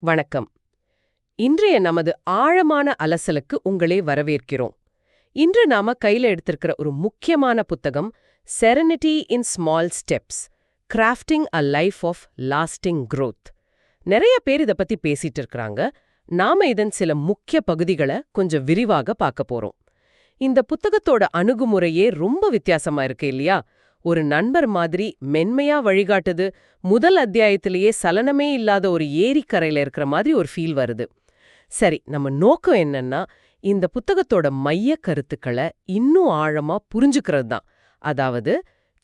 வணக்கம். இன்றைய நமது ஆழமான அலசலுக்கு உங்களே வரவேற்கிறோம். இன்று நாம கையில எடுத்திருக்கிற ஒரு முக்கியமான புத்தகம் serenity in small steps crafting a life of lasting growth நிறைய பேர் இத பத்தி பேசிட்டு இருக்கிறாங்க. நாம இதன் சில முக்கிய பகுதிகளை கொஞ்சம் விரிவாக பார்க்க போறோம். இந்த புத்தகத்தோட அணுகுமுறையே ரொம்ப வித்தியாசமா இருக்கு இல்லையா? ஒரு நண்பர் மாதிரி மென்மையா வழிகாட்டுது. முதல் அத்தியாயத்திலேயே சலனமே இல்லாத ஒரு ஏரிக்கரையில இருக்கிற மாதிரி ஒரு ஃபீல் வருது. சரி நம்ம நோக்கம் என்னன்னா இந்த புத்தகத்தோட மைய கருத்துக்களை இன்னும் ஆழமா புரிஞ்சுக்கிறது தான். அதாவது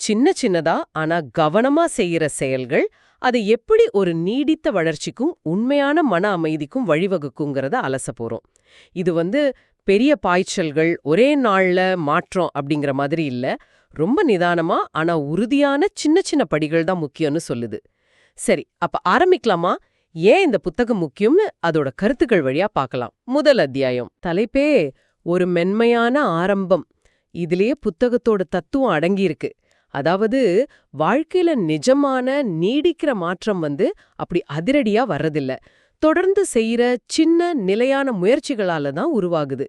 சின்ன சின்னதா ஆனா கவனமா செய்யற செயல்கள் அதை எப்படி ஒரு நீடித்த வளர்ச்சிக்கும் உண்மையான மன அமைதிக்கும் வழிவகுக்குங்கிறத அலச போறோம். இது வந்து பெரிய பாய்ச்சல்கள் ஒரே நாள்ல மாற்றம் அப்படிங்கிற மாதிரி இல்ல. ரொம்ப நிதானமா ஆனா உறுதியான சின்ன சின்ன படிகள் தான் முக்கியம்னு சொல்லுது. சரி அப்ப ஆரம்பிக்கலாமா? ஏன் இந்த புத்தகம் முக்கியம்னு அதோட கருத்துக்கள் வழியா பார்க்கலாம் முதல் அத்தியாயம். தலைப்பே ஒரு மென்மையான ஆரம்பம். இதுலயே புத்தகத்தோட தத்துவம் அடங்கியிருக்கு. அதாவது வாழ்க்கையில நிஜமான நீடிக்கிற மாற்றம் வந்து அப்படி அதிரடியா வர்றதில்ல. தொடர்ந்து செய்யற சின்ன நிலையான முயற்சிகளால தான் உருவாகுது.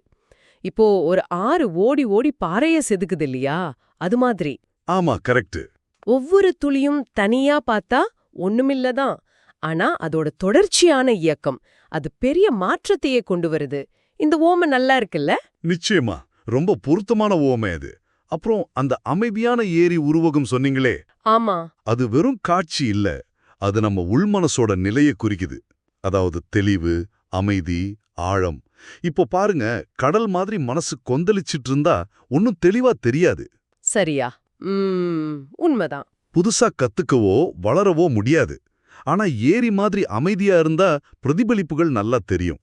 இப்போ ஒரு ஆறு ஓடி ஓடி பாறைய செதுக்குது இல்லையா? அது மாதிரி. ஆமா கரெக்ட் ஒவ்வொரு துளியும் தனியா பார்த்தா ஒண்ணுமில்லதான். ஆனா அதோட தொடர்ச்சியான இயக்கம் அது பெரிய மாற்றத்தையே கொண்டு வருது. இந்த ஓம நல்லா இருக்குல்ல? நிச்சயமா. ரொம்ப பொருத்தமான ஓமை அது. அப்புறம் அந்த அமைதியான ஏரி உருவகம் சொன்னீங்களே. ஆமா. அது வெறும் காட்சி இல்ல. அது நம்ம உள்மனசோட நிலையை குறிக்குது. அதாவது தெளிவு அமைதி ஆழம். இப்போ பாருங்க கடல் மாதிரி மனசு கொந்தளிச்சிட்டு இருந்தா ஒன்னும் தெளிவா தெரியாது. சரியா? உம் உண்மைதான். புதுசா கத்துக்கவோ வளரவோ முடியாது. ஆனா ஏரி மாதிரி அமைதியா இருந்தா பிரதிபலிப்புகள் நல்லா தெரியும்.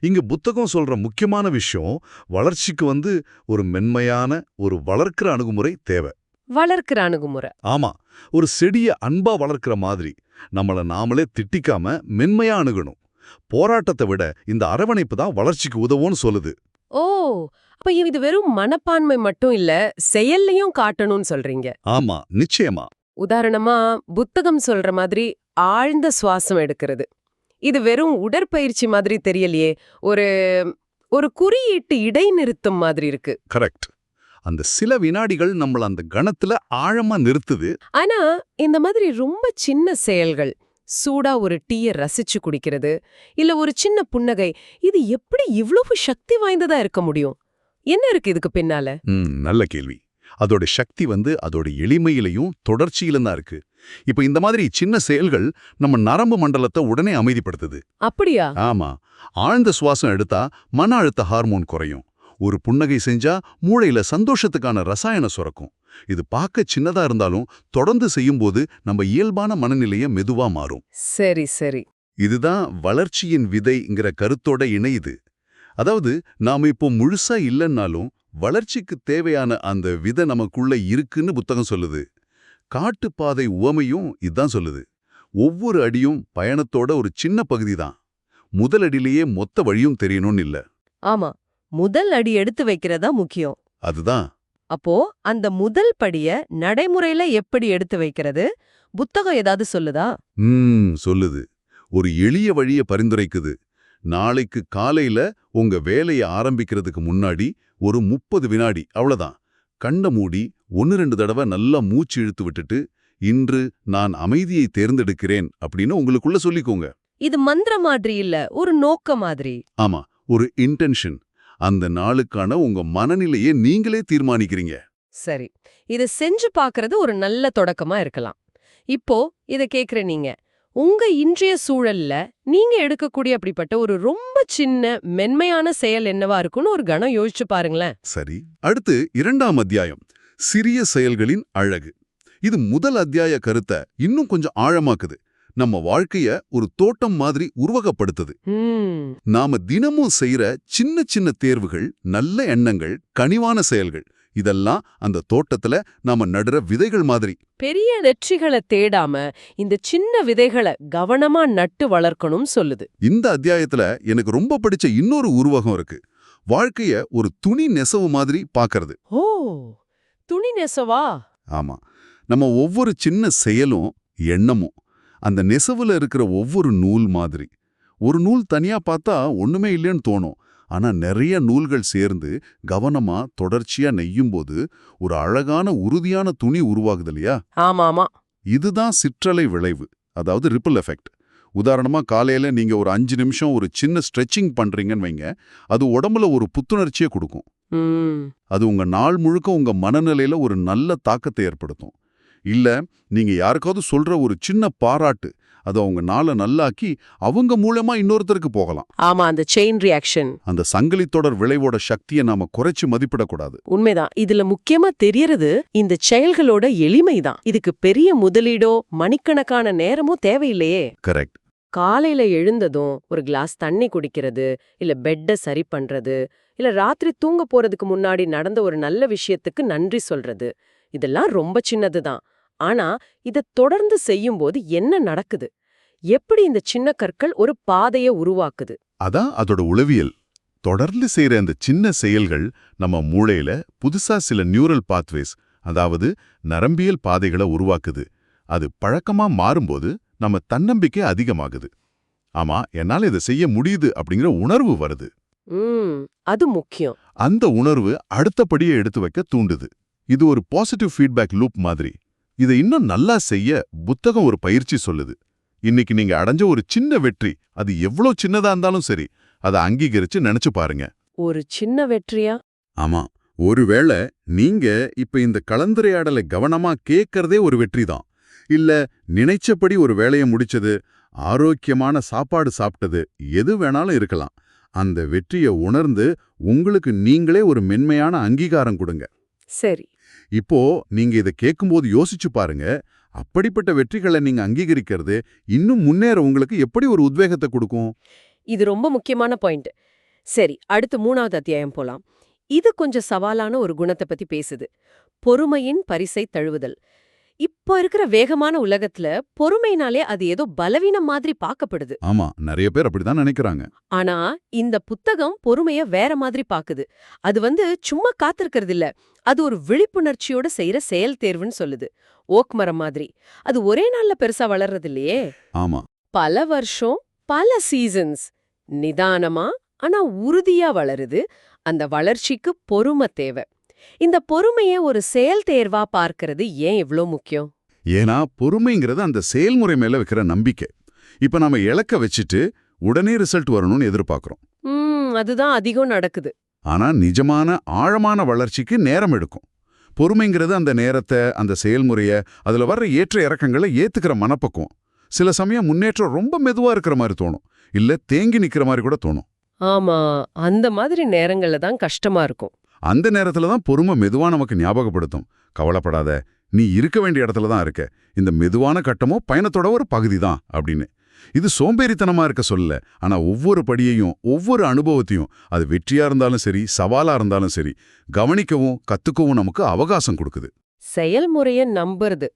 இங்க புத்தகம் சொல்ற முக்கியமான விஷயம் வளர்ச்சிக்கு வந்து ஒரு மென்மையான ஒரு வளர்க்கிற அணுகுமுறை தேவை. வளர்க்கிற அணுகுமுறை. ஆமா ஒரு செடிய அன்பா வளர்க்கிற மாதிரி நம்மள நாமளே திட்டிக்காம மென்மையா அணுகணும். போராட்டத்தை விட இந்த அரவணைப்பு தான் வளர்ச்சிக்கு உதவும்னு சொல்லுது. ஓ! அப்ப இது வெறும் மனப்பான்மை மட்டும் இல்ல செயல்லையும் காட்டணும்னு சொல்றீங்க. ஆமா நிச்சயமா. உதாரணமா புத்தகம் சொல்ற மாதிரி ஆழ்ந்த சுவாசம் எடுக்கிறது. இது வெறும் உடற்பயிற்சி மாதிரி தெரியலையே ஒரு ஒரு குறியீட்டு இடைநிறுத்தம் மாதிரி இருக்கு. கரெக்ட். அந்த சில வினாடிகள் நம்மள அந்த கணத்துல ஆழமா நிறுத்துது. ஆனா இந்த மாதிரி ரொம்ப சின்ன செயல்கள் சூடா ஒரு டீய ரசிச்சு குடிக்கிறது இல்ல ஒரு சின்ன புன்னகை இது எப்படி இவ்வளவு சக்தி வாய்ந்ததா இருக்க முடியும்? என்ன இருக்கு இதுக்கு பின்னால? நல்ல கேள்வி. அதோட சக்தி வந்து அதோட எளிமையிலையும் தொடர்ச்சியிலும் தான் இருக்கு. இப்ப இந்த மாதிரி சின்ன செயல்கள் நம்ம நரம்பு மண்டலத்தை உடனே அமைதிப்படுத்துது. அப்படியா? ஆமா. ஆழ்ந்த சுவாசம் எடுத்தா மன அழுத்த ஹார்மோன் குறையும். ஒரு புன்னகை செஞ்சா மூளையில சந்தோஷத்துக்கான ரசாயன சுரக்கும். இது பார்க்க சின்னதா இருந்தாலும் தொடர்ந்து செய்யும்போது நம்ம இயல்பான மனநிலைய மெதுவா மாறும். சரி சரி. இதுதான் வளர்ச்சியின் விதைங்கிற கருத்தோட இணையுது அதாவது நாம இப்போ முழுசா இல்லைன்னாலும் வளர்ச்சிக்கு தேவையான அந்த விதை நமக்குள்ள இருக்குன்னு புத்தகம் சொல்லுது. காட்டுப்பாதை உவமையும் இதான் சொல்லுது. ஒவ்வொரு அடியும் பயணத்தோட ஒரு சின்ன பகுதி தான் முதல் அடியிலேயே மொத்த வழியும் தெரியணும்னு இல்ல. ஆமா. முதல் அடி எடுத்து வைக்கிறதா முக்கியம். அதுதான். அப்போ அந்த முதல் படிய நடைமுறையில எப்படி எடுத்து வைக்கிறது? புத்தகம் ஏதாவது சொல்லுதா? ம் சொல்லுது. ஒரு எளிய வழிய பரிந்துரைக்குது. நாளைக்கு காலையில உங்க வேலைய ஆரம்பிக்கிறதுக்கு முன்னாடி ஒரு முப்பது வினாடி அவ்வளவுதான். கண்ண மூடி ஒன்னு ரெண்டு தடவை நல்லா மூச்சு இழுத்து விட்டுட்டு இன்று நான் அமைதியை தேர்ந்தெடுக்கிறேன் அப்படின்னு உங்களுக்குள்ள சொல்லிக்கோங்க. இது மந்திர மாதிரி இல்ல ஒரு நோக்க மாதிரி. ஆமா ஒரு இன்டென்ஷன் அந்த நாளுக்கான உங்க மனநிலையை நீங்களே தீர்மானிக்கிறீங்க. சரி. இத செஞ்சு பார்க்கறது ஒரு நல்ல தொடக்கமா இருக்கலாம். இப்போ இத கேக்குற நீங்க. உங்க இன்றைய சூழல்ல நீங்க எடுக்கக்கூடிய அப்படிப்பட்ட ஒரு ரொம்ப சின்ன மென்மையான செயல் என்னவா இருக்கும்னு ஒரு கணம் யோசிச்சு பாருங்களேன். சரி. அடுத்து இரண்டாம் அத்தியாயம். சிறிய செயல்களின் அழகு. இது முதல் அத்தியாய கருத்தை இன்னும் கொஞ்சம் ஆழமாக்குது. நம்ம வாழ்க்கைய ஒரு தோட்டம் மாதிரி உருவகப்படுத்துது. நாம தினமும் செய்யற சின்ன சின்ன தேர்வுகள் நல்ல எண்ணங்கள் கனிவான செயல்கள் இதெல்லாம் அந்த தோட்டத்துல நாம நடுற விதைகள் மாதிரி. பெரிய வெற்றிகளை தேடாம இந்த சின்ன விதைகளை கவனமா நட்டு வளர்க்கணும் சொல்லுது. இந்த அத்தியாயத்துல எனக்கு ரொம்ப பிடிச்ச இன்னொரு உருவகம் இருக்கு. வாழ்க்கைய ஒரு துணி நெசவு மாதிரி பார்க்கறது ஓ துணி நெசவா? ஆமா. நம்ம ஒவ்வொரு சின்ன செயலும் எண்ணமும் அந்த நெசவுல இருக்கிற ஒவ்வொரு நூல் மாதிரி. ஒரு நூல் தனியா பார்த்தா ஒண்ணுமே இல்லைன்னு தோணும். ஆனா நிறைய நூல்கள் சேர்ந்து கவனமா தொடர்ச்சியா நெய்யும் போது ஒரு அழகான உறுதியான துணி உருவாகுது இல்லையா? ஆமா ஆமா இதுதான் சிற்றலை விளைவு அதாவது ரிப்பிள் எஃபெக்ட். உதாரணமா காலையில நீங்க ஒரு அஞ்சு நிமிஷம் ஒரு சின்ன ஸ்ட்ரெச்சிங் பண்றீங்கன்னு வைங்க அது உடம்புல ஒரு புத்துணர்ச்சியை கொடுக்கும். அது உங்க நாள் முழுக்க உங்க மனநிலையில ஒரு நல்ல தாக்கத்தை ஏற்படுத்தும். இல்ல நீங்க யாருக்காவது சொல்ற ஒரு சின்ன பாராட்டு அது அவங்க நாளை நல்லாக்கி அவங்க மூலமா இன்னொருத்தருக்கு போகலாம். ஆமா அந்த செயின் ரியாக்ஷன் அந்த சங்கிலி தொடர் விளைவோட சக்தியை நாம குறைச்சு மதிப்பிடக்கூடாது. உண்மைதான். இதுல முக்கியமா தெரியறது இந்த செயல்களோட எளிமைதான். இதுக்கு பெரிய முதலீடோ மணிக்கணக்கான நேரமோ தேவையில்லையே. கரெக்ட் காலையில எழுந்ததும் ஒரு கிளாஸ் தண்ணி குடிக்கிறது இல்ல பெட்ட சரி பண்றது இல்ல ராத்திரி தூங்க போறதுக்கு முன்னாடி நடந்த ஒரு நல்ல விஷயத்துக்கு நன்றி சொல்றது. இதெல்லாம் ரொம்ப சின்னதுதான். ஆனா இத தொடர்ந்து செய்யும்போது என்ன நடக்குது? எப்படி இந்த சின்ன கற்கள் ஒரு பாதைய உருவாக்குது? அதான் அதோட உளவியல். தொடர்ந்து செய்யற அந்த சின்ன செயல்கள் நம்ம மூளையில புதுசா சில நியூரல் பாத்வேஸ் அதாவது நரம்பியல் பாதைகளை உருவாக்குது. அது பழக்கமா மாறும்போது நம்ம தன்னம்பிக்கை அதிகமாகுது. ஆமா என்னால இதை செய்ய முடியுது அப்படிங்கிற உணர்வு வருது. அது முக்கியம். அந்த உணர்வு அடுத்தபடியே எடுத்து வைக்க தூண்டுது. இது ஒரு பாசிட்டிவ் ஃபீட்பேக் லூப் மாதிரி. இதை இன்னும் நல்லா செய்ய புத்தகம் ஒரு பயிற்சி சொல்லுது. இன்னைக்கு நீங்க அடைஞ்ச ஒரு சின்ன வெற்றி அது எவ்வளோ சின்னதா இருந்தாலும் சரி அதை அங்கீகரிச்சு நினைச்சு பாருங்க. ஒரு சின்ன வெற்றியா? ஆமா. ஒருவேளை நீங்க இப்ப இந்த கலந்துரையாடலை கவனமா கேட்கறதே ஒரு வெற்றி தான். இல்ல நினைச்சபடி ஒரு வேலையை முடிச்சது ஆரோக்கியமான சாப்பாடு சாப்பிட்டது எது வேணாலும் இருக்கலாம். அந்த வெற்றியை உணர்ந்து உங்களுக்கு நீங்களே ஒரு மென்மையான அங்கீகாரம் கொடுங்க. சரி. இப்போ நீங்க இதை கேட்கும்போது யோசிச்சு பாருங்க. அப்படிப்பட்ட வெற்றிகளை நீங்க அங்கீகரிக்கிறது இன்னும் முன்னேற உங்களுக்கு எப்படி ஒரு உத்வேகத்தை கொடுக்கும்? இது ரொம்ப முக்கியமான பாயிண்ட். சரி அடுத்து மூணாவது அத்தியாயம் போலாம். இது கொஞ்சம் சவாலான ஒரு குணத்தை பத்தி பேசுது. பொறுமையின் பரிசை தழுவுதல். இப்போ இருக்கிற வேகமான உலகத்துல பொறுமைனாலே அது ஏதோ பலவீனம் மாதிரி பார்க்கப்படுது. ஆமா நிறைய பேர் அப்படிதான் நினைக்கிறாங்க. ஆனா இந்த புத்தகம் பொறுமைய வேற மாதிரி பாக்குது. அது வந்து சும்மா காத்திருக்கிறது இல்ல. அது ஒரு விழிப்புணர்ச்சியோட செய்யற செயல் தேர்வுன்னு சொல்லுது. ஓக் மரம் மாதிரி. அது ஒரே நாள்ல பெருசா வளர்றது இல்லையே. ஆமா. பல வருஷம் பல சீசன்ஸ் நிதானமா ஆனா உறுதியா வளருது. அந்த வளர்ச்சிக்கு பொறுமை தேவை. இந்த பொறுமைய ஒரு செயல் தேர்வா பார்க்கிறது ஏன் இவ்ளோ முக்கியம்? ஏன்னா பொறுமைங்கிறது அந்த செயல்முறை மேல வைக்கிற நம்பிக்கை. இப்ப நாம இலக்க வச்சுட்டு உடனே ரிசல்ட் வரணும்னு எதிர்பார்க்கறோம். அதுதான் அதிகம் நடக்குது. ஆனா நிஜமான ஆழமான வளர்ச்சிக்கு நேரம் எடுக்கும். பொறுமைங்கிறது அந்த நேரத்தை அந்த செயல்முறைய அதுல வர்ற ஏற்ற இறக்கங்களை ஏத்துக்கிற மனப்பக்குவம். சில சமயம் முன்னேற்றம் ரொம்ப மெதுவா இருக்கிற மாதிரி தோணும். இல்ல தேங்கி நிக்கிற மாதிரி கூட தோணும். ஆமா அந்த மாதிரி நேரங்கள்ல தான் கஷ்டமா இருக்கும். அந்த நேரத்துல தான் பொறுமை மெதுவா நமக்கு ஞாபகப்படுத்தும். கவலைப்படாத நீ இருக்க வேண்டிய இடத்துல தான் இருக்க. இந்த மெதுவான கட்டமோ பயணத்தோட ஒரு பகுதி தான் அப்படின்னு. இது சோம்பேறித்தனமா இருக்க சொல்லல. ஆனா ஒவ்வொரு படியையும் ஒவ்வொரு அனுபவத்தையும் அது வெற்றியா இருந்தாலும் சரி சவாலா இருந்தாலும் சரி கவனிக்கவும் கத்துக்கவும் நமக்கு அவகாசம் கொடுக்குது. செயல்முறைய நம்புறது.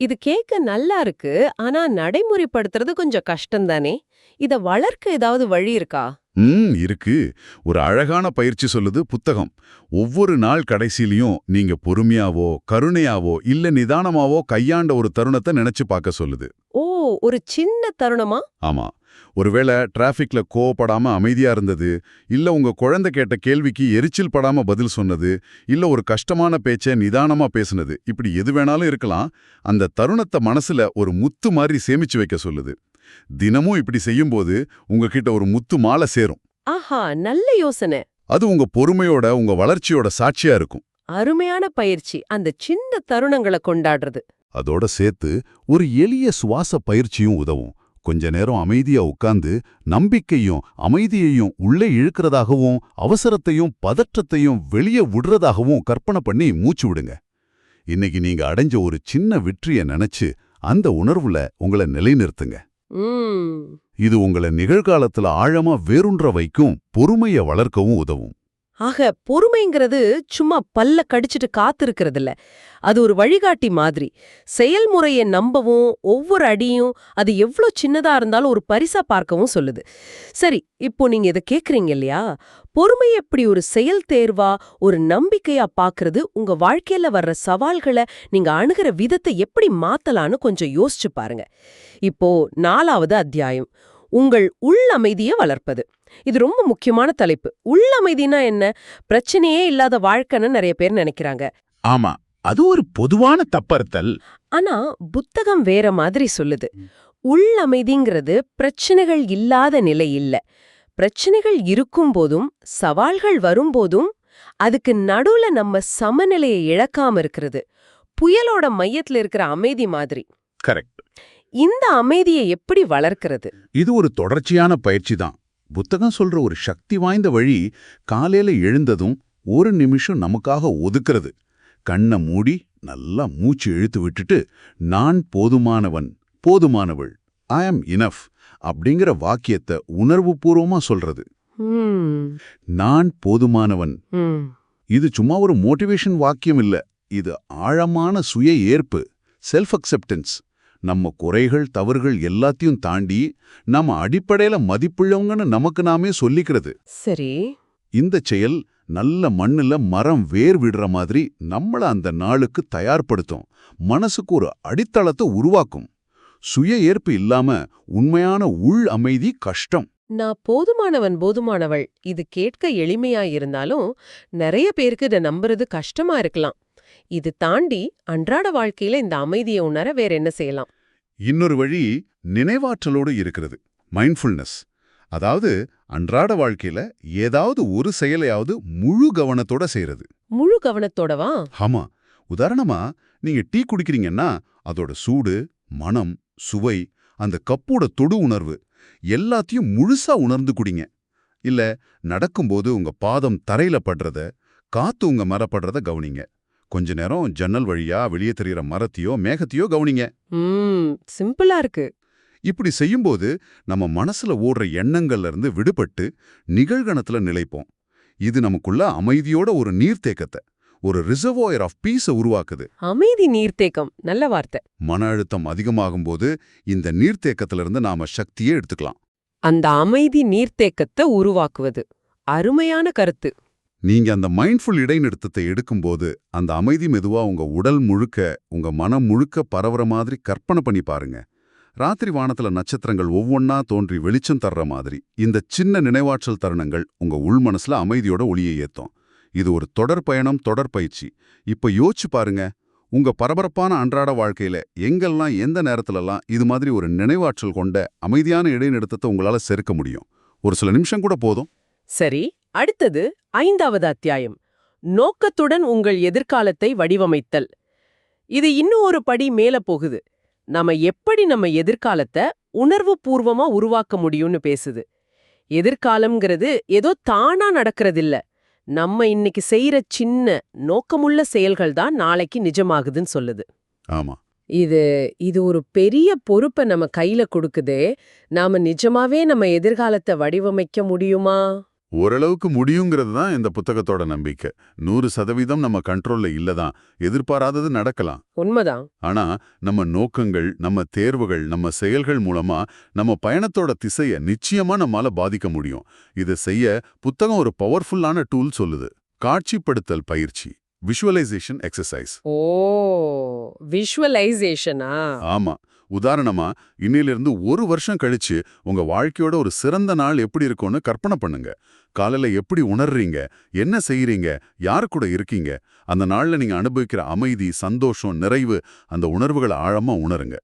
இது கேட்க நல்லா இருக்கு ஆனா நடைமுறைப்படுத்துறது கொஞ்சம் கஷ்டம்தானே? இத வளர்க்க ஏதாவது வழி இருக்கா? ம் இருக்கு. ஒரு அழகான பயிற்சி சொல்லுது புத்தகம். ஒவ்வொரு நாள் கடைசியிலையும் நீங்க பொறுமையாவோ கருணையாவோ இல்ல நிதானமாவோ கையாண்ட ஒரு தருணத்தை நினைச்சு பார்க்க சொல்லுது. ஓ ஒரு சின்ன தருணமா? ஆமா. ஒருவேளை டிராஃபிக்ல கோவப்படாம அமைதியா இருந்தது இல்ல உங்க குழந்தை கேட்ட கேள்விக்கு எரிச்சல் படாம பதில் சொன்னது இல்ல ஒரு கஷ்டமான பேச்ச நிதானமா பேசுனது இப்படி எது வேணாலும் இருக்கலாம். அந்த தருணத்தை மனசுல ஒரு முத்து மாதிரி சேமிச்சு வைக்க சொல்லுது. தினமும் இப்படி செய்யும்போது உங்ககிட்ட ஒரு முத்து மாலை சேரும். ஆஹா நல்ல யோசனை. அது உங்க பொறுமையோட உங்க வளர்ச்சியோட சாட்சியா இருக்கும். அருமையான பயிற்சி. அந்த சின்ன தருணங்களை கொண்டாடுறது. அதோட சேர்த்து ஒரு எளிய சுவாச பயிற்சியும் உதவும். கொஞ்ச நேரம் அமைதியா உட்கார்ந்து நம்பிக்கையும் அமைதியையும் உள்ளே இழுக்கிறதாகவும் அவசரத்தையும் பதற்றத்தையும் வெளியே விடுறதாகவும் கற்பனை பண்ணி மூச்சு விடுங்க. இன்னைக்கு நீங்க அடைஞ்ச ஒரு சின்ன வெற்றிய நினைச்சு அந்த உணர்வுல உங்களை நிலைநிறுத்துங்க. இது உங்களை நிகழ்காலத்துல ஆழமா வேறுன்ற வைக்கும் பொறுமைய வளர்க்கவும் உதவும். ஆக பொறுமைங்கிறது சும்மா பல்ல கடிச்சிட்டு காத்திருக்கிறது இல்ல அது ஒரு வழிகாட்டி மாதிரி. செயல்முறையை நம்பவும் ஒவ்வொரு அடியும் அது எவ்ளோ சின்னதா இருந்தாலும் ஒரு பரிசா பார்க்கவும் சொல்லுது. சரி இப்போ நீங்க இதை கேக்குறீங்க இல்லையா? பொறுமை எப்படி ஒரு செயல் தேர்வா ஒரு நம்பிக்கையா பாக்குறது உங்க வாழ்க்கையில வர்ற சவால்களை நீங்க அணுகிற விதத்தை எப்படி மாத்தலான்னு கொஞ்சம் யோசிச்சு பாருங்க. இப்போ நாலாவது அத்தியாயம். உங்கள் உள்ளமைதியை வளர்ப்பது. இது ரொம்ப முக்கியமான தலைப்பு. உள் அமைதினா என்ன? பிரச்சனையே இல்லாத வாழ்க்கைன்னு நிறைய பேர் நினைக்கிறாங்க. ஆமா அது ஒரு பொதுவான தப்பறுத்தல். ஆனா புத்தகம் வேற மாதிரி சொல்லுது. உள் அமைதிங்கிறது பிரச்சனைகள் இல்லாத நிலை இல்ல. பிரச்சனைகள் இருக்கும்போதும் சவால்கள் வரும்போதும் அதுக்கு நடுவுல நம்ம சமநிலையை இழக்காம இருக்கிறது. புயலோட மையத்துல இருக்கிற அமைதி மாதிரி. கரெக்ட். இந்த அமைதியை எப்படி வளர்க்கிறது? இது ஒரு தொடர்ச்சியான பயிற்சி தான். புத்தகம் சொல்ற ஒரு சக்தி வாய்ந்த வழி காலையில எழுந்ததும் ஒரு நிமிஷம் நமக்காக ஒதுக்குறது. கண்ணை மூடி நல்லா மூச்சு இழுத்து விட்டுட்டு நான் போதுமானவன் போதுமானவள் ஐ அம் இனஃப் அப்படிங்கிற வாக்கியத்தை உணர்வுபூர்வமா சொல்றது. ம், நான் போதுமானவன். இது சும்மா ஒரு மோட்டிவேஷன் வாக்கியம் இல்ல. இது ஆழமான சுய ஏற்பு செல்ஃப் அக்செப்டன்ஸ் நம்ம குறைகள் தவறுகள் எல்லாத்தையும் தாண்டி நம்ம அடிப்படையில மதிப்புள்ளவங்கன்னு நமக்கு நாமே சொல்லிக்கிறது. சரி. இந்த செயல் நல்ல மண்ணுல மரம் வேர் விடுற மாதிரி நம்மள அந்த நாளுக்கு தயார்படுத்தும். மனசுக்கு ஒரு அடித்தளத்தை உருவாக்கும். சுய ஏற்பு இல்லாம உண்மையான உள் அமைதி கஷ்டம். நான் போதுமானவன் போதுமானவள் இது கேட்க எளிமையா இருந்தாலும் நிறைய பேருக்கு இதை நம்புறது கஷ்டமா இருக்கலாம். இது தாண்டி அன்றாட வாழ்க்கையில இந்த அமைதியை உணர வேற என்ன செய்யலாம்? இன்னொரு வழி நினைவாற்றலோடு இருக்கிறது மைண்ட்ஃபுல்னஸ் அதாவது அன்றாட வாழ்க்கையில ஏதாவது ஒரு செயலையாவது முழு கவனத்தோட செய்யறது முழு கவனத்தோடவா? ஆமா. உதாரணமா நீங்க டீ குடிக்கிறீங்கன்னா அதோட சூடு மனம் சுவை அந்த கப்போட தொடு உணர்வு எல்லாத்தையும் முழுசா உணர்ந்து குடிங்க. இல்ல நடக்கும்போது உங்க பாதம் தரையில படுறத காத்து உங்க மரப்படுறத கவனிங்க. கொஞ்ச நேரம் ஜன்னல் வழியா வெளியே தெரியிற மரத்தையோ மேகத்தையோ கவனிங்க. சிம்பிளா இருக்கு. இப்படி செய்யும்போது நம்ம மனசுல ஓடுற எண்ணங்கள்ல இருந்து விடுபட்டு நிகழ்கணத்துல நிலைப்போம். இது நமக்குள்ள அமைதியோட ஒரு நீர்த்தேக்கத்தை ஒரு ரிசர்வாயர் ஆஃப் பீஸை உருவாக்குது. அமைதி நீர்த்தேக்கம் நல்ல வார்த்தை. மன அழுத்தம் அதிகமாகும்போது இந்த நீர்த்தேக்கத்திலிருந்து நாம சக்தியே எடுத்துக்கலாம். அந்த அமைதி நீர்த்தேக்கத்தை உருவாக்குவது. அருமையான கருத்து. நீங்க அந்த மைண்ட்ஃபுல் இடைநிறுத்தத்தை எடுக்கும்போது அந்த அமைதி மெதுவா உங்க உடல் முழுக்க உங்க மனம் முழுக்க பரவுற மாதிரி கற்பனை பண்ணி பாருங்க. ராத்திரி வானத்துல நட்சத்திரங்கள் ஒவ்வொன்னா தோன்றி வெளிச்சம் தர்ற மாதிரி இந்த சின்ன நினைவாற்றல் தருணங்கள் உங்க உள் மனசுல அமைதியோட ஒளியை ஏத்தும். இது ஒரு தொடர் பயணம் தொடர் பயிற்சி. இப்ப யோசிச்சு பாருங்க உங்க பரபரப்பான அன்றாட வாழ்க்கையில எங்கெல்லாம் எந்த நேரத்துலலாம் இது மாதிரி ஒரு நினைவாற்றல் கொண்ட அமைதியான இடைநிறுத்தத்தை உங்களால சேர்க்க முடியும்? ஒரு சில நிமிஷம் கூட போதும். சரி. அடுத்தது ஐந்தாவது அத்தியாயம். நோக்கத்துடன் உங்கள் எதிர்காலத்தை வடிவமைத்தல். இது இன்னும் ஒரு படி மேல போகுது. நாம எப்படி நம்ம எதிர்காலத்தை உணர்வு பூர்வமா உருவாக்க முடியும்னு பேசுது. எதிர்காலம்ங்கிறது ஏதோ தானா நடக்கறதில்ல. நம்ம இன்னைக்கு செய்யற சின்ன நோக்கமுள்ள செயல்கள் தான் நாளைக்கு நிஜமாகுதுன்னு சொல்லுது. ஆமா. இது இது ஒரு பெரிய பொறுப்பை நம்ம கையில கொடுக்குதே. நாம நிஜமாவே நம்ம எதிர்காலத்தை வடிவமைக்க முடியுமா? ஓரளவுக்கு முடியுங்கிறது தான் இந்த புத்தகத்தோட நம்பிக்கை. நூறு சதவீதம் நம்ம கண்ட்ரோல்ல இல்லதான் எதிர்பாராதது நடக்கலாம். உண்மைதான். ஆனா நம்ம நோக்கங்கள் நம்ம தேர்வுகள் நம்ம செயல்கள் மூலமா நம்ம பயணத்தோட திசைய நிச்சயமா நம்மால பாதிக்க முடியும். இதை செய்ய புத்தகம் ஒரு பவர்ஃபுல்லான டூல் சொல்லுது. காட்சிப்படுத்தல் பயிற்சி. விஷுவலைசேஷன் எக்ஸசைஸ் ஓ விஷுவலைசேஷனா ஆமா. உதாரணமா இன்னிலிருந்து ஒரு வருஷம் கழிச்சு உங்க வாழ்க்கையோட ஒரு சிறந்த நாள் எப்படி இருக்கும்னு கற்பனை பண்ணுங்க. காலையில எப்படி உணர்றீங்க? என்ன செய்யறீங்க யாரு கூட இருக்கீங்க? அந்த நாள்ல நீங்க அனுபவிக்கிற அமைதி சந்தோஷம் நிறைவு அந்த உணர்வுகளை ஆழமா உணருங்க.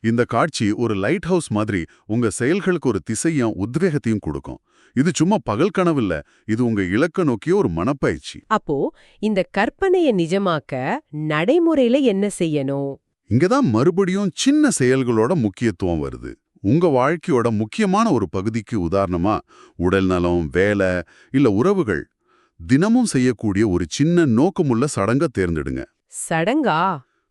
இந்த காட்சி ஒரு லைட் ஹவுஸ் மாதிரி உங்க செயல்களுக்கு ஒரு திசையும் உத்வேகத்தையும் கொடுக்கும். இது சும்மா பகல் கனவு இல்ல இது உங்க இலக்க நோக்கிய ஒரு மனப்பயிற்சி. அப்போ இந்த கற்பனைய நிஜமாக்க நடைமுறையில என்ன செய்யணும்? இங்கதான் மறுபடியும் சின்ன செயல்களோட முக்கியத்துவம் வருது. உங்க வாழ்க்கையோட முக்கியமான ஒரு பகுதிக்கு உதாரணமா உடல் நலம் வேலை இல்ல உறவுகள் தினமும் செய்யக்கூடிய ஒரு சின்ன நோக்கமுள்ள சடங்க தேர்ந்தெடுங்க. சடங்கா?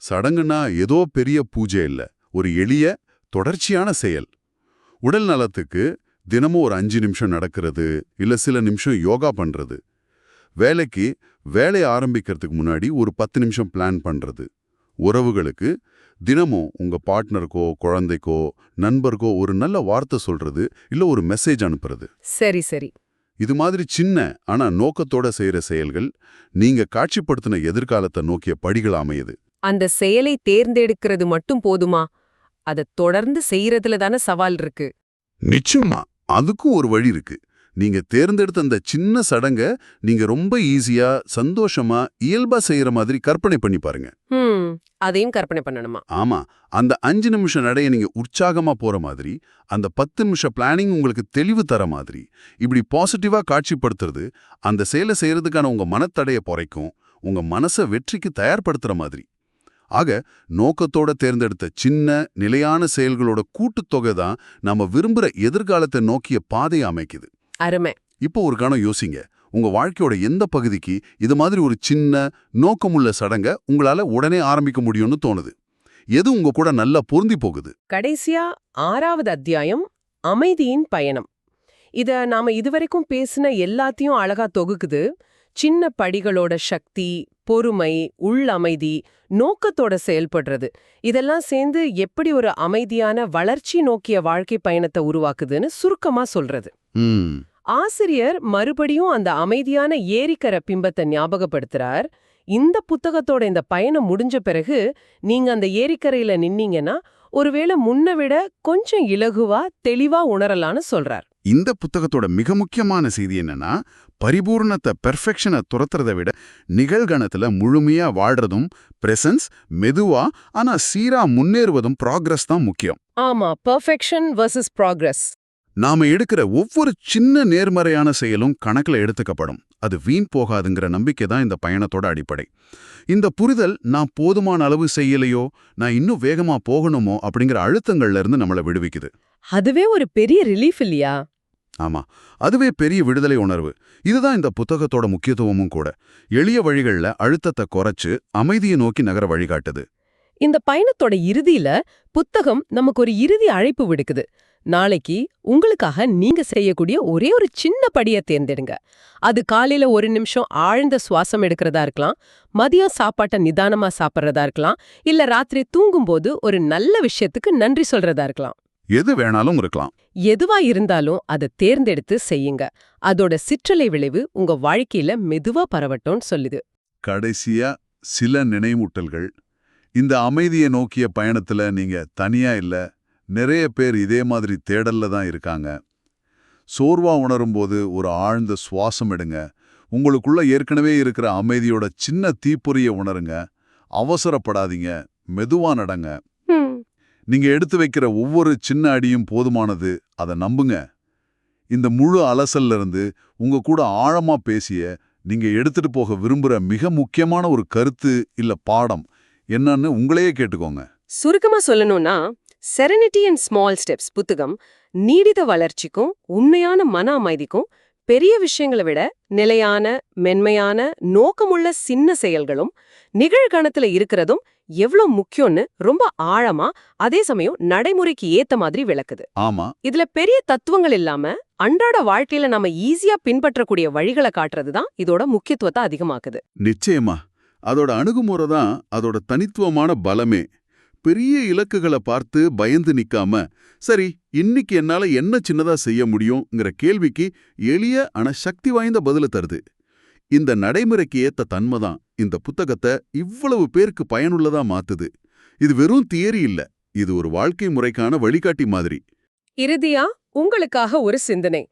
சடங்குனா ஏதோ பெரிய பூஜை இல்ல ஒரு எளிய தொடர்ச்சியான செயல். உடல் நலத்துக்கு தினமும் ஒரு அஞ்சு நிமிஷம் நடக்கிறது இல்ல சில நிமிஷம் யோகா பண்றது. வேலைக்கு வேலையை ஆரம்பிக்கிறதுக்கு முன்னாடி ஒரு பத்து நிமிஷம் பிளான் பண்றது. உறவுகளுக்கு தினமும் உங்க பார்ட்னருக்கோ குழந்தைக்கோ நண்பருக்கோ ஒரு நல்ல வார்த்தை சொல்றது இல்ல ஒரு மெசேஜ் அனுப்புறது. சரி சரி. இது மாதிரி சின்ன ஆனா நோக்கத்தோட செய்யற செயல்கள் நீங்க காட்சிப்படுத்தின எதிர்காலத்தை நோக்கிய படிகள் அமையுது. அந்த செயலை தேர்ந்தெடுக்கிறது மட்டும் போதுமா? அத தொடர்ந்து செய்யறதுல தானே சவால் இருக்கு. நிச்சயமா அதுக்கும் ஒரு வழி இருக்கு. நீங்க தேர்ந்தெடுத்த அந்த சின்ன சடங்க நீங்க ரொம்ப ஈஸியா சந்தோஷமா இயல்பா செய்யற மாதிரி கற்பனை பண்ணி பாருங்க. அதையும் கற்பனை பண்ணணுமா? ஆமா. அந்த அஞ்சு நிமிஷம் நடைய நீங்க உற்சாகமா போற மாதிரி அந்த பத்து நிமிஷம் பிளானிங் உங்களுக்கு தெளிவு தர மாதிரி இப்படி பாசிட்டிவா காட்சிப்படுத்துறது அந்த செயலை செய்யறதுக்கான உங்க மனத்தடைய குறைக்கும் உங்க மனசை வெற்றிக்கு தயார்படுத்துற மாதிரி. ஆக நோக்கத்தோட தேர்ந்தெடுத்த சின்ன நிலையான செயல்களோட கூட்டுத்தொகை தான் நம்ம விரும்புற எதிர்காலத்தை நோக்கிய பாதையை அமைக்குது. அருமை. இப்போ ஒரு கணம் யோசிங்க. உங்க வாழ்க்கையோட எந்த பகுதிக்கு இது மாதிரி ஒரு சின்ன நோக்கமுள்ள சடங்க உங்களால உடனே ஆரம்பிக்க முடியும்னு தோணுது. எது உங்க கூட நல்லா பொருந்தி போகுது? கடைசியா ஆறாவது அத்தியாயம் அமைதியின் பயணம். இத நாம இதுவரைக்கும் பேசின எல்லாத்தையும் அழகா தொகுக்குது. சின்ன படிகளோட சக்தி பொறுமை உள் அமைதி நோக்கத்தோட செயல்படுறது. இதெல்லாம் சேர்ந்து எப்படி ஒரு அமைதியான வளர்ச்சி நோக்கிய வாழ்க்கை பயணத்தை உருவாக்குதுன்னு சுருக்கமா சொல்றது. ஆசிரியர் மறுபடியும் அந்த அமைதியான ஏரிக்கர பிம்பத்தை ஞாபகப்படுத்துறார். இந்த புத்தகத்தோட இந்த பயணம் முடிஞ்ச பிறகு நீங்க அந்த ஏரிக்கரையில நின்னீங்கன்னா ஒருவேளை முன்ன விட கொஞ்சம் இலகுவா தெளிவா உணரலான்னு சொல்றார். இந்த புத்தகத்தோட மிக முக்கியமான செய்தி என்னன்னா பரிபூர்ணத்தை பெர்ஃபெக்ஷனை துரத்துறதை விட நிகழ்கணத்துல முழுமையா வாழ்றதும் பிரசன்ஸ் மெதுவா ஆனா சீரா முன்னேறுவதும் ப்ராக்ரஸ் தான் முக்கியம். ஆமா பெர்ஃபெக்ஷன் வர்சஸ் ப்ராக்ரஸ் நாம எடுக்கிற ஒவ்வொரு சின்ன நேர்மறையான செயலும் கணக்குல எடுத்துக்கப்படும். அது வீண் போகாதுங்கிற நம்பிக்கை தான் இந்த பயணத்தோட அடிப்படை. இந்த புரிதல் நான் போதுமான அளவு செய்யலையோ நான் இன்னும் வேகமா போகணுமோ அப்படிங்கிற அழுத்தங்கள்ல இருந்து நம்மளை விடுவிக்குது. அதுவே ஒரு பெரிய ரிலீஃப் இல்லையா? ஆமா. அதுவே பெரிய விடுதலை உணர்வு. இதுதான் இந்த புத்தகத்தோட முக்கியத்துவமும் கூட. எளிய வழிகள்ல அழுத்தத்தை குறைச்சு அமைதியை நோக்கி நகர வழிகாட்டுது. இந்த பயணத்தோட இறுதியில புத்தகம் நமக்கு ஒரு இறுதி அழைப்பு விடுக்குது. நாளைக்கு உங்களுக்காக நீங்க செய்யக்கூடிய ஒரே ஒரு சின்ன படியை தேர்ந்தெடுங்க. அது காலையில ஒரு நிமிஷம் ஆழ்ந்த சுவாசம் எடுக்கிறதா இருக்கலாம் மதியம் சாப்பாட்டை நிதானமா சாப்பிட்றதா இருக்கலாம் இல்ல ராத்திரி தூங்கும்போது ஒரு நல்ல விஷயத்துக்கு நன்றி சொல்றதா இருக்கலாம். எது வேணாலும் இருக்கலாம். எதுவா இருந்தாலும் அதை தேர்ந்தெடுத்து செய்யுங்க. அதோட சிற்றலை விளைவு உங்க வாழ்க்கையில மெதுவா பரவட்டும்னு சொல்லுது. கடைசியா சில நினைவூட்டல்கள். இந்த அமைதியை நோக்கிய பயணத்துல நீங்க தனியா இல்ல நிறைய பேர் இதே மாதிரி தேடல்ல தான் இருக்காங்க. சோர்வா உணரும்போது ஒரு ஆழ்ந்த சுவாசம் எடுங்க. உங்களுக்குள்ள ஏற்கனவே இருக்கிற அமைதியோட சின்ன தீப்பொறிய உணருங்க. அவசரப்படாதீங்க. மெதுவா நடங்க. நீங்க எடுத்து வைக்கிற ஒவ்வொரு சின்ன அடியும் போதுமானது. அதை நம்புங்க. இந்த முழு அலசல்ல இருந்து உங்க கூட ஆழமா பேசிய நீங்க எடுத்துட்டு போக விரும்புற மிக முக்கியமான ஒரு கருத்து இல்ல பாடம் என்னன்னு உங்களையே கேட்டுக்கோங்க. சுருக்கமா சொல்லணும்னா செரனிட்டி அண்ட் ஸ்மால் ஸ்டெப்ஸ் புத்தகம் நீடித வளர்ச்சிக்கும் உண்மையான மன அமைதிக்கும் பெரிய விஷயங்களை விட நிலையான மென்மையான நோக்கமுள்ள சின்ன செயல்களும் நிகழ்கணத்துல இருக்கிறதும் எவ்ளோ முக்கியம்னு ரொம்ப ஆழமா அதே சமயம் நடைமுறைக்கு ஏத்த மாதிரி விளக்குது. ஆமா. இதுல பெரிய தத்துவங்கள் இல்லாம அன்றாட வாழ்க்கையில நாம ஈஸியா பின்பற்றக்கூடிய வழிகளை காட்டுறது தான் இதோட முக்கியத்துவத்தை அதிகமாக்குது. நிச்சயமா. அதோட அணுகுமுறை தான் அதோட தனித்துவமான பலமே. பெரிய இலக்குகளை பார்த்து பயந்து நிக்காம சரி இன்னைக்கு என்னால என்ன சின்னதா செய்ய முடியும்ங்கிற கேள்விக்கு எளிய ஆனா சக்தி வாய்ந்த பதில தருது. இந்த நடைமுறைக்கு ஏத்த தன்மை தான் இந்த புத்தகத்தை இவ்வளவு பேருக்கு பயனுள்ளதா மாத்துது. இது வெறும் தியரி இல்ல இது ஒரு வாழ்க்கை முறைக்கான வழிகாட்டி மாதிரி. இறுதியா உங்களுக்காக ஒரு சிந்தனை.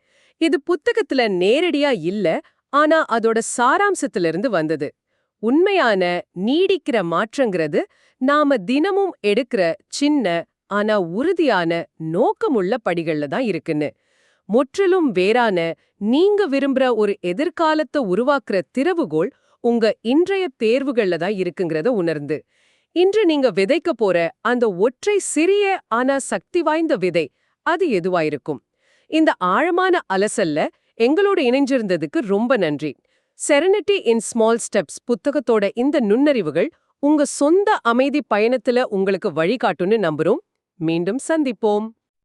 இது புத்தகத்துல நேரடியா இல்ல ஆனா அதோட சாராம்சத்திலிருந்து வந்தது. உண்மையான நீடிக்கிற மாற்றங்கிறது நாம தினமும் எடுக்கிற சின்ன ஆனா உறுதியான நோக்கமுள்ள படிகள்ல தான் இருக்குன்னு. முற்றிலும் வேறான நீங்க விரும்புற ஒரு எதிர்காலத்தை உருவாக்குற திறவுகோள் உங்க இன்றைய தேர்வுகள்ல தான் இருக்குங்கிறத உணர்ந்து. இன்று நீங்க விதைக்க போற அந்த ஒற்றை சிறிய ஆனா சக்தி வாய்ந்த விதை அது எதுவாயிருக்கும்? இந்த ஆழமான அலசல்ல எங்களோட இணைஞ்சிருந்ததுக்கு ரொம்ப நன்றி. செரனிட்டி இன் ஸ்மால் ஸ்டெப்ஸ் புத்தகத்தோட இந்த நுண்ணறிவுகள் உங்க சொந்த அமைதி பயணத்துல உங்களுக்கு வழிகாட்டுன்னு நம்புறோம். மீண்டும் சந்திப்போம்.